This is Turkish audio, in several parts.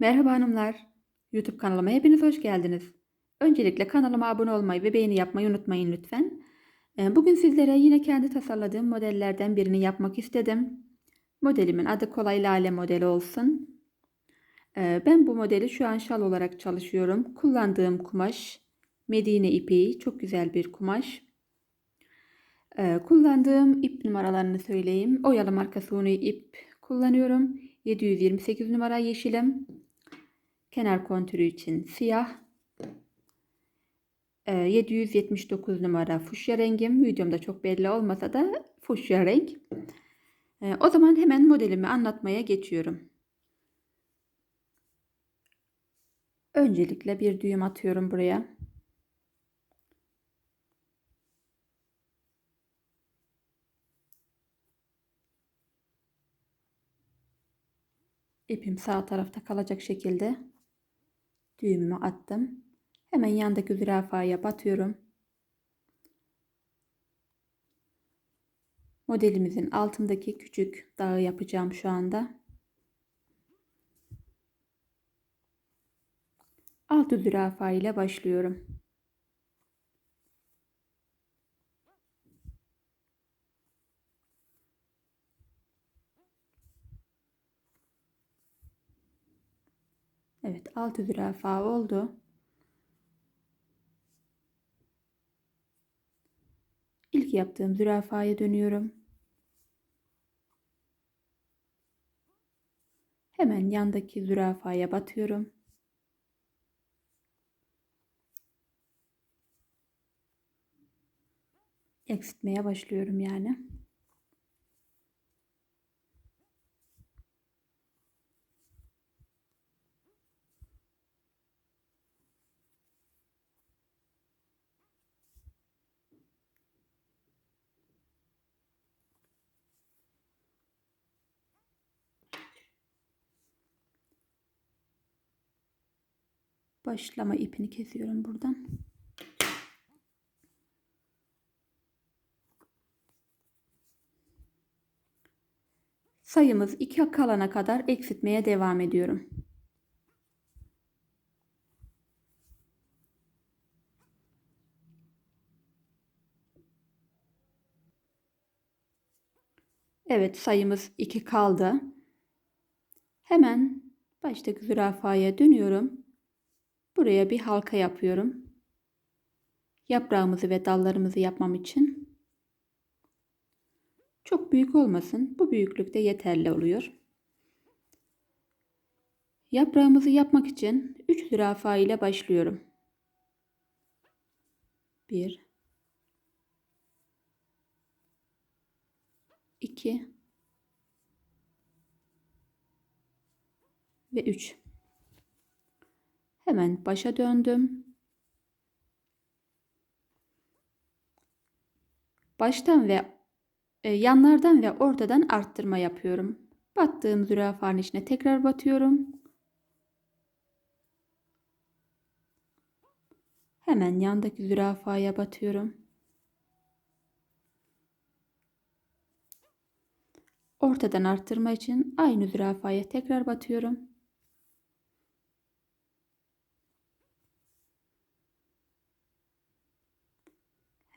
Merhaba hanımlar. YouTube kanalıma hepiniz hoş geldiniz. Öncelikle kanalıma abone olmayı ve beğeni yapmayı unutmayın lütfen. Ee, Bugün sizlere yine kendi tasarladığım modellerden birini yapmak istedim. Modelimin adı Kolay Lale modeli olsun. Ee, Ben bu modeli şu an şal olarak çalışıyorum. Kullandığım kumaş Medine ipeği. Çok güzel bir kumaş. Ee, Kullandığım ip numaralarını söyleyeyim. Oyalı markası unu ip kullanıyorum. 728 numara yeşilim. Kenar kontürü için siyah. Ee, 779 numara fuşya rengim. Videomda çok belli olmasa da fuşya renk. Ee, o zaman hemen modelimi anlatmaya geçiyorum. Öncelikle bir düğüm atıyorum buraya. İpim sağ tarafta kalacak şekilde düğümümü attım. Hemen yandaki zürafaya batıyorum. Modelimizin altındaki küçük dağı yapacağım şu anda. Altı zürafa ile başlıyorum. Evet, altı zürafa oldu. İlk yaptığım zürafaya dönüyorum. Hemen yandaki zürafaya batıyorum. Eksiltmeye başlıyorum yani. Başlama ipini kesiyorum buradan. Sayımız 2 kalana kadar eksiltmeye devam ediyorum. Evet sayımız 2 kaldı. Hemen baştaki zürafaya dönüyorum. Buraya bir halka yapıyorum. Yaprağımızı ve dallarımızı yapmam için. Çok büyük olmasın. Bu büyüklükte yeterli oluyor. Yaprağımızı yapmak için 3 zürafa ile başlıyorum. 1 2 ve 3 Hemen başa döndüm. Baştan ve e, yanlardan ve ortadan arttırma yapıyorum. Battığım zürafanın içine tekrar batıyorum. Hemen yandaki zürafaya batıyorum. Ortadan arttırma için aynı zürafaya tekrar batıyorum.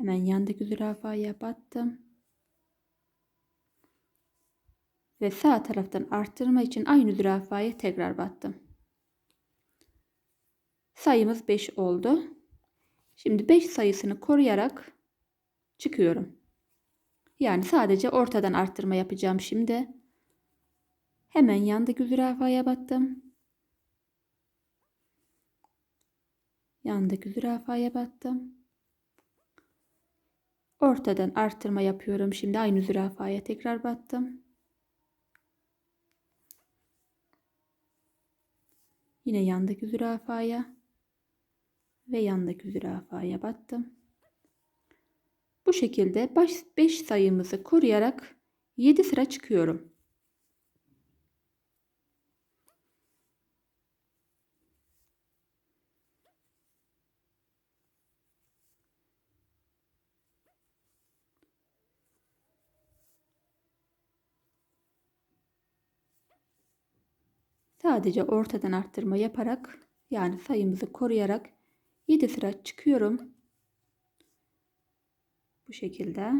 Hemen yandaki zürafaya battım. Ve sağ taraftan arttırma için aynı zürafaya tekrar battım. Sayımız 5 oldu. Şimdi 5 sayısını koruyarak çıkıyorum. Yani sadece ortadan arttırma yapacağım şimdi. Hemen yandaki zürafaya battım. Yandaki zürafaya battım. Ortadan arttırma yapıyorum. Şimdi aynı zürafaya tekrar battım. Yine yandaki zürafaya ve yandaki zürafaya battım. Bu şekilde 5 sayımızı koruyarak 7 sıra çıkıyorum. Sadece ortadan arttırma yaparak yani sayımızı koruyarak 7 sıra çıkıyorum. Bu şekilde.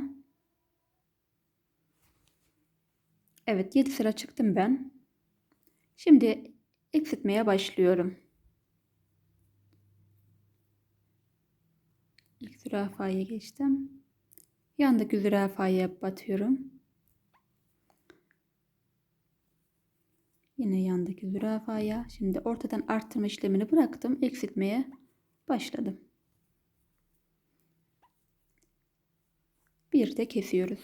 Evet 7 sıra çıktım ben. Şimdi eksiltmeye başlıyorum. İlk zürafaya geçtim. Yandaki zürafaya batıyorum. Yine yandaki zürafaya. Şimdi ortadan arttırma işlemini bıraktım. Eksiltmeye başladım. Bir de kesiyoruz.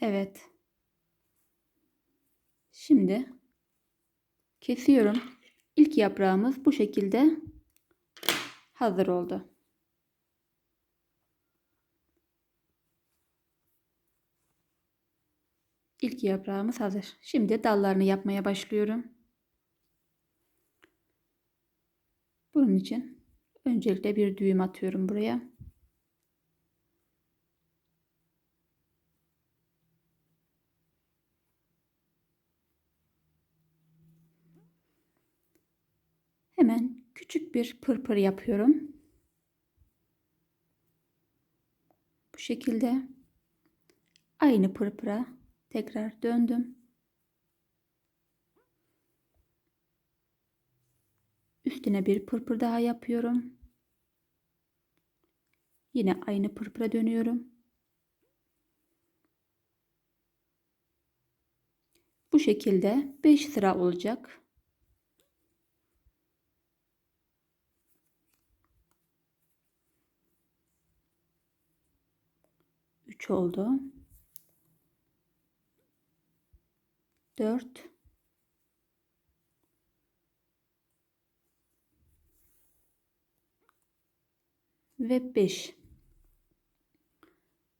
Evet. Şimdi kesiyorum. İlk yaprağımız bu şekilde hazır oldu. İlk yaprağımız hazır. Şimdi dallarını yapmaya başlıyorum. Bunun için öncelikle bir düğüm atıyorum buraya. Hemen küçük bir pırpır yapıyorum. Bu şekilde aynı pırpıra tekrar döndüm. Üstüne bir pırpır daha yapıyorum. Yine aynı pırpıra dönüyorum. Bu şekilde 5 sıra olacak. 3 oldu. 4 ve 5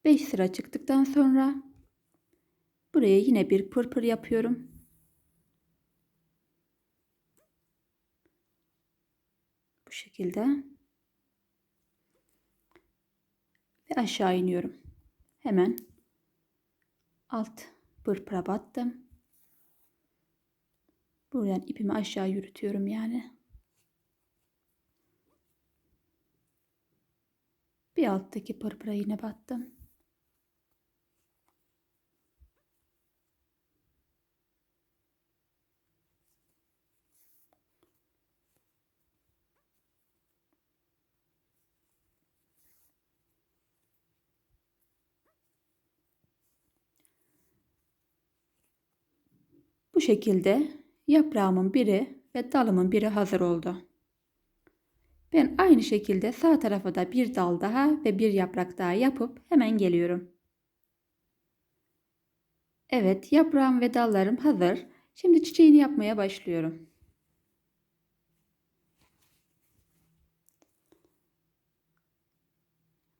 5 sıra çıktıktan sonra buraya yine bir pırpır yapıyorum. Bu şekilde ve aşağı iniyorum hemen alt pırpıra battım. Buradan ipimi aşağı yürütüyorum yani. Bir alttaki pırpıra yine battım. Bu şekilde yaprağımın biri ve dalımın biri hazır oldu. Ben aynı şekilde sağ tarafa da bir dal daha ve bir yaprak daha yapıp hemen geliyorum. Evet yaprağım ve dallarım hazır. Şimdi çiçeğini yapmaya başlıyorum.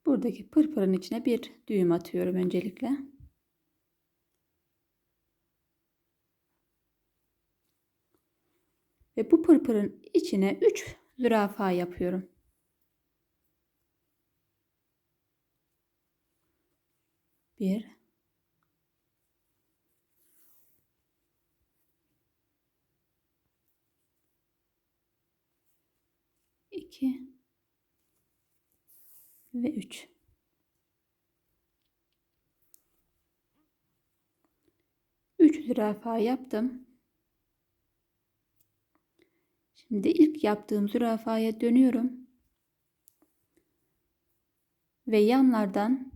Buradaki pırpırın içine bir düğüm atıyorum öncelikle. Ve bu pırpırın içine 3 zürafa yapıyorum. Bir, iki ve üç. Üç zürafa yaptım. Şimdi ilk yaptığım zürafaya dönüyorum. Ve yanlardan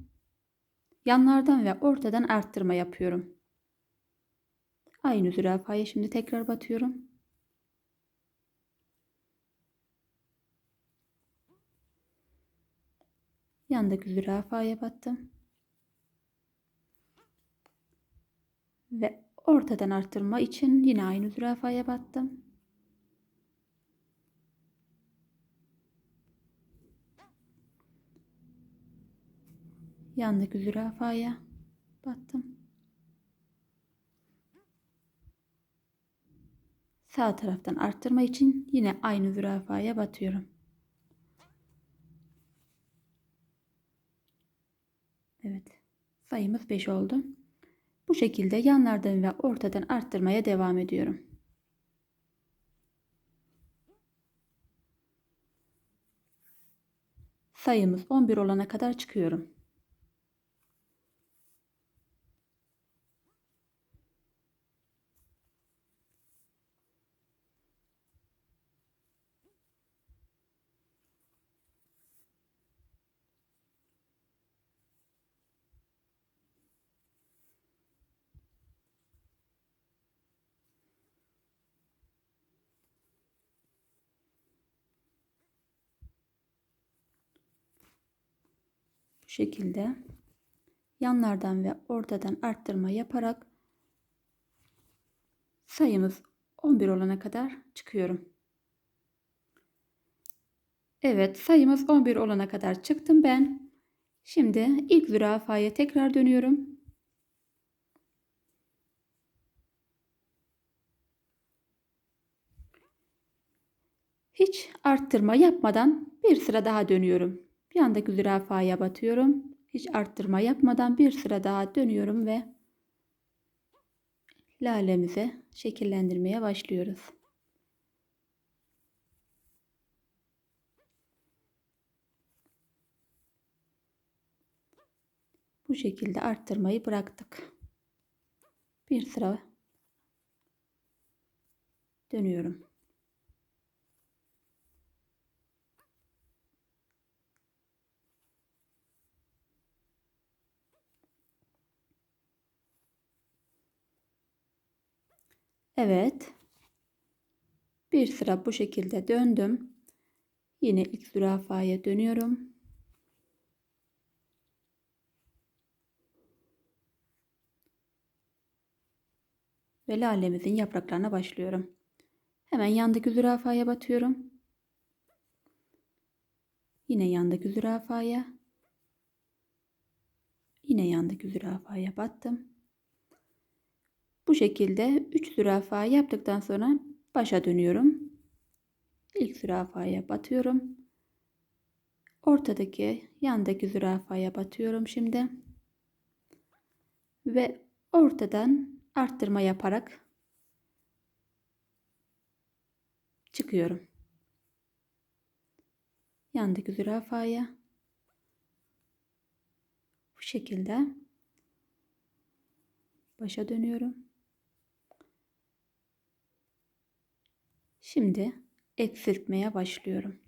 yanlardan ve ortadan arttırma yapıyorum. Aynı zürafaya şimdi tekrar batıyorum. Yandaki zürafaya battım. Ve ortadan arttırma için yine aynı zürafaya battım. Yandaki zürafaya battım. Sağ taraftan arttırma için yine aynı zürafaya batıyorum. Evet. Sayımız 5 oldu. Bu şekilde yanlardan ve ortadan arttırmaya devam ediyorum. Sayımız 11 olana kadar çıkıyorum. Bu şekilde yanlardan ve ortadan arttırma yaparak sayımız 11 olana kadar çıkıyorum. Evet sayımız 11 olana kadar çıktım ben. Şimdi ilk zürafaya tekrar dönüyorum. Hiç arttırma yapmadan bir sıra daha dönüyorum. Bir yandaki zürafaya batıyorum. Hiç arttırma yapmadan bir sıra daha dönüyorum ve lalemize şekillendirmeye başlıyoruz. Bu şekilde arttırmayı bıraktık. Bir sıra dönüyorum. Evet. Bir sıra bu şekilde döndüm. Yine ilk zürafaya dönüyorum. Ve lalemizin yapraklarına başlıyorum. Hemen yandaki zürafaya batıyorum. Yine yandaki zürafaya. Yine yandaki zürafaya battım. Bu şekilde 3 zürafa yaptıktan sonra başa dönüyorum. İlk zürafaya batıyorum. Ortadaki yandaki zürafaya batıyorum şimdi. Ve ortadan arttırma yaparak çıkıyorum. Yandaki zürafaya bu şekilde başa dönüyorum. Şimdi eksiltmeye başlıyorum.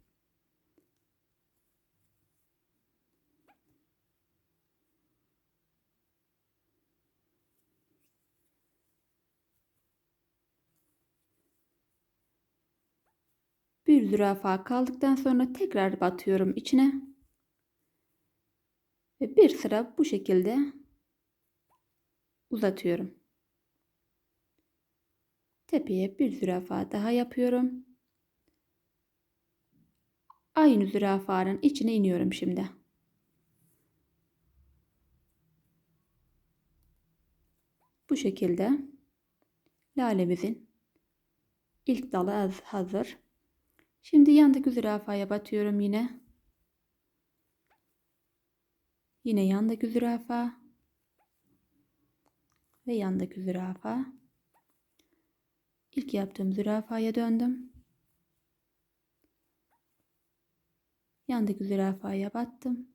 Bir zürafa kaldıktan sonra tekrar batıyorum içine. Ve bir sıra bu şekilde uzatıyorum. Tepeye bir zürafa daha yapıyorum. Aynı zürafanın içine iniyorum şimdi. Bu şekilde lalemizin ilk dalı hazır. Şimdi yandaki zürafaya batıyorum yine. Yine yandaki zürafa ve yandaki zürafa. İlk yaptığım zürafaya döndüm. Yandaki zürafaya battım.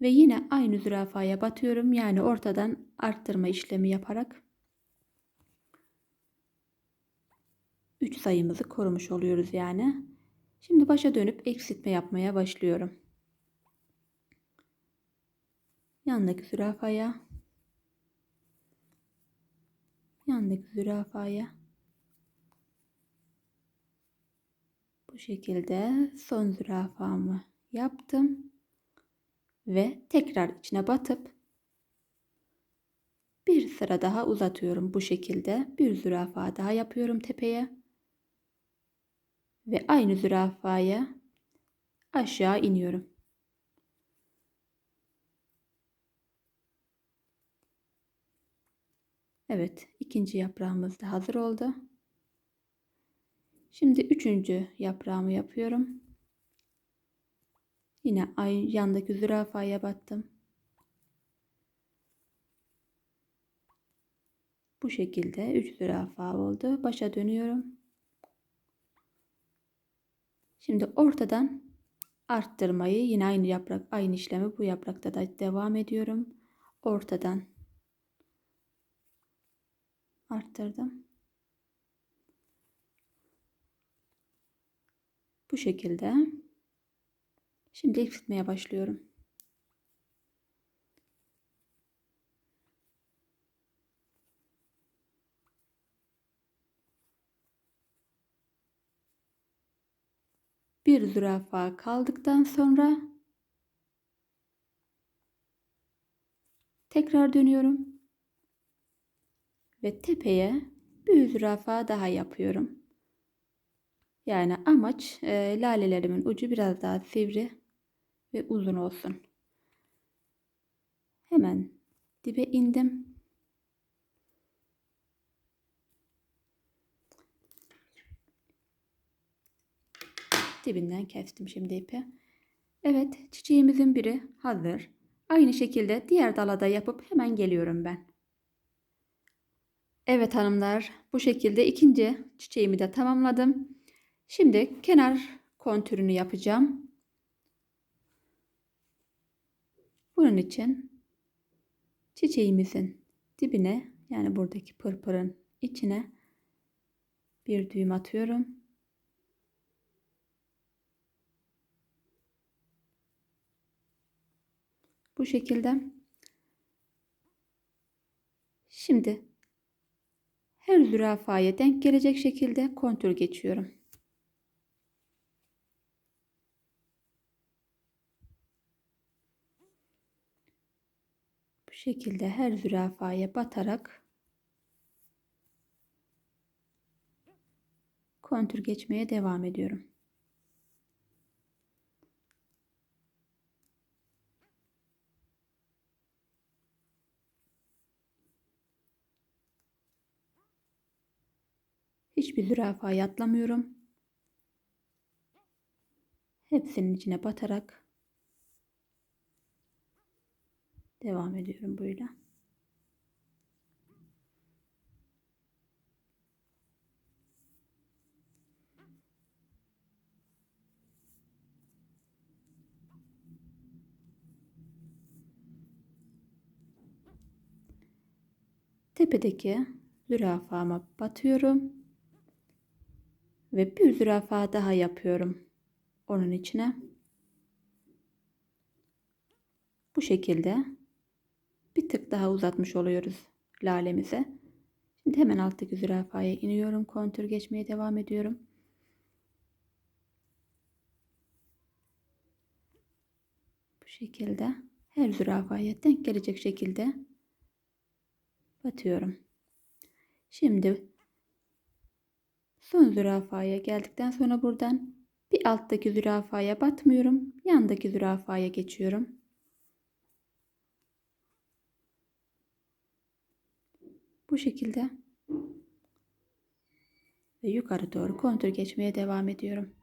Ve yine aynı zürafaya batıyorum. Yani ortadan arttırma işlemi yaparak 3 sayımızı korumuş oluyoruz yani. Şimdi başa dönüp eksiltme yapmaya başlıyorum. Yandaki zürafaya yandaki zürafaya Bu şekilde son zürafamı yaptım. Ve tekrar içine batıp bir sıra daha uzatıyorum bu şekilde. Bir zürafa daha yapıyorum tepeye. Ve aynı zürafaya aşağı iniyorum. Evet, ikinci yaprağımız da hazır oldu. Şimdi üçüncü yaprağımı yapıyorum. Yine ay yandaki zürafaya battım. Bu şekilde 3 zürafa oldu. Başa dönüyorum. Şimdi ortadan arttırmayı yine aynı yaprak aynı işlemi bu yaprakta da devam ediyorum. Ortadan arttırdım. Bu şekilde. Şimdi eksiltmeye başlıyorum. Bir zürafa kaldıktan sonra tekrar dönüyorum ve tepeye bir zürafa daha yapıyorum. Yani amaç e, lalelerimin ucu biraz daha sivri ve uzun olsun. Hemen dibe indim. Dibinden kestim şimdi ipi. Evet çiçeğimizin biri hazır. Aynı şekilde diğer dalada yapıp hemen geliyorum ben. Evet hanımlar bu şekilde ikinci çiçeğimi de tamamladım. Şimdi kenar kontürünü yapacağım. Bunun için çiçeğimizin dibine yani buradaki pırpırın içine bir düğüm atıyorum. Bu şekilde. Şimdi her zürafaya denk gelecek şekilde kontür geçiyorum. Bu şekilde her zürafaya batarak kontür geçmeye devam ediyorum. Hiçbir zürafaya atlamıyorum. Hepsinin içine batarak devam ediyorum böyle. Tepedeki zürafama batıyorum ve bir zürafa daha yapıyorum onun içine. Bu şekilde daha uzatmış oluyoruz lalemize. Şimdi hemen alttaki zürafaya iniyorum. Kontür geçmeye devam ediyorum. Bu şekilde her zürafaya denk gelecek şekilde batıyorum. Şimdi Son zürafaya geldikten sonra buradan bir alttaki zürafaya batmıyorum. Yandaki zürafaya geçiyorum. Bu şekilde ve yukarı doğru kontür geçmeye devam ediyorum.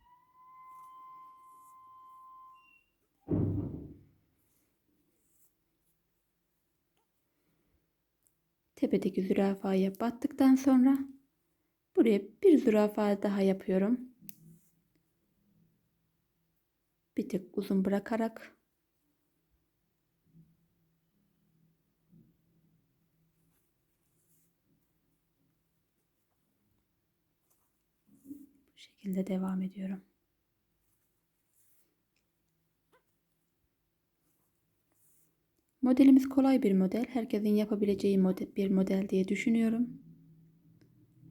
Tepedeki zürafaya battıktan sonra Buraya bir zürafa daha yapıyorum. Bir tık uzun bırakarak bu şekilde devam ediyorum. Modelimiz kolay bir model. Herkesin yapabileceği model, bir model diye düşünüyorum.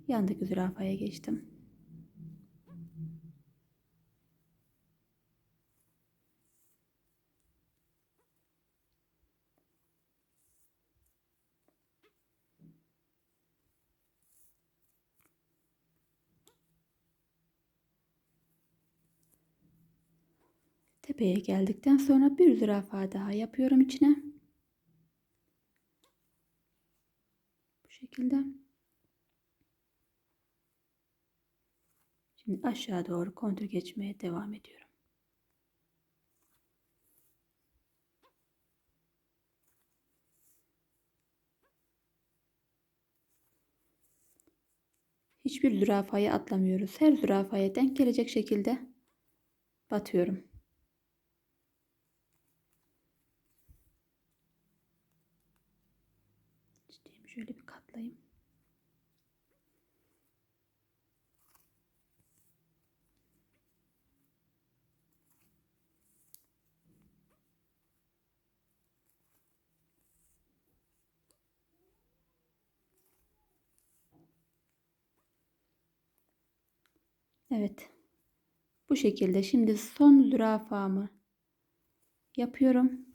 Yandaki zürafaya geçtim. Tepeye geldikten sonra bir zürafa daha yapıyorum içine. şekilde. Şimdi aşağı doğru kontur geçmeye devam ediyorum. Hiçbir zürafayı atlamıyoruz. Her zürafaya denk gelecek şekilde batıyorum. Çiçeğimi şöyle bir katlayayım. Evet. Bu şekilde şimdi son zürafamı yapıyorum.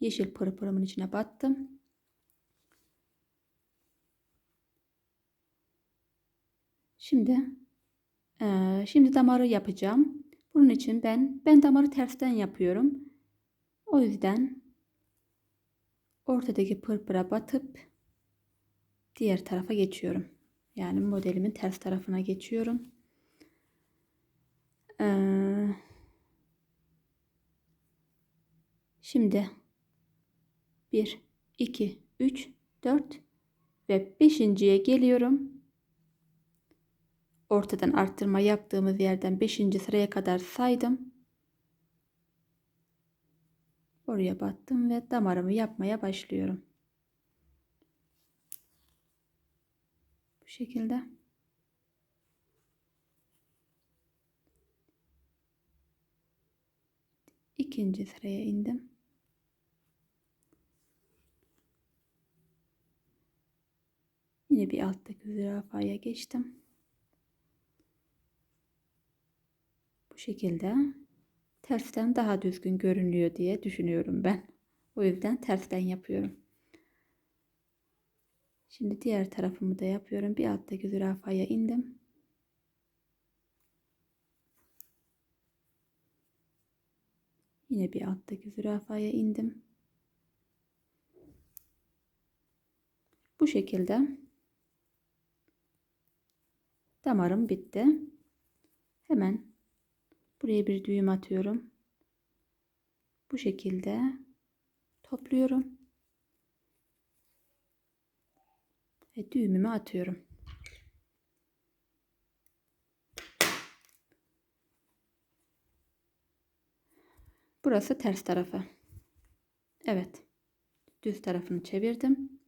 Yeşil pırpırımın içine battım. Şimdi eee, şimdi damarı yapacağım. Bunun için ben ben damarı tersten yapıyorum. O yüzden ortadaki pırpıra batıp diğer tarafa geçiyorum. Yani modelimin ters tarafına geçiyorum. Ee, şimdi 1, 2, 3, 4 ve 5.ye geliyorum. Ortadan arttırma yaptığımız yerden 5. sıraya kadar saydım. Oraya battım ve damarımı yapmaya başlıyorum. Bu şekilde. İkinci sıraya indim. Yine bir alttaki zürafaya geçtim. Bu şekilde tersten daha düzgün görünüyor diye düşünüyorum ben. O yüzden tersten yapıyorum. Şimdi diğer tarafımı da yapıyorum. Bir alttaki zürafaya indim. Yine bir alttaki zürafaya indim. Bu şekilde damarım bitti. Hemen buraya bir düğüm atıyorum. Bu şekilde topluyorum. Ve düğümümü atıyorum. Burası ters tarafı. Evet. Düz tarafını çevirdim.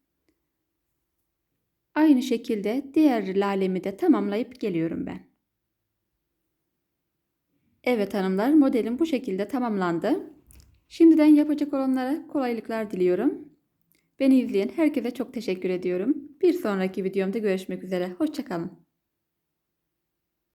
Aynı şekilde diğer lalemi de tamamlayıp geliyorum ben. Evet hanımlar modelim bu şekilde tamamlandı. Şimdiden yapacak olanlara kolaylıklar diliyorum. Beni izleyen herkese çok teşekkür ediyorum. Bir sonraki videomda görüşmek üzere. Hoşçakalın.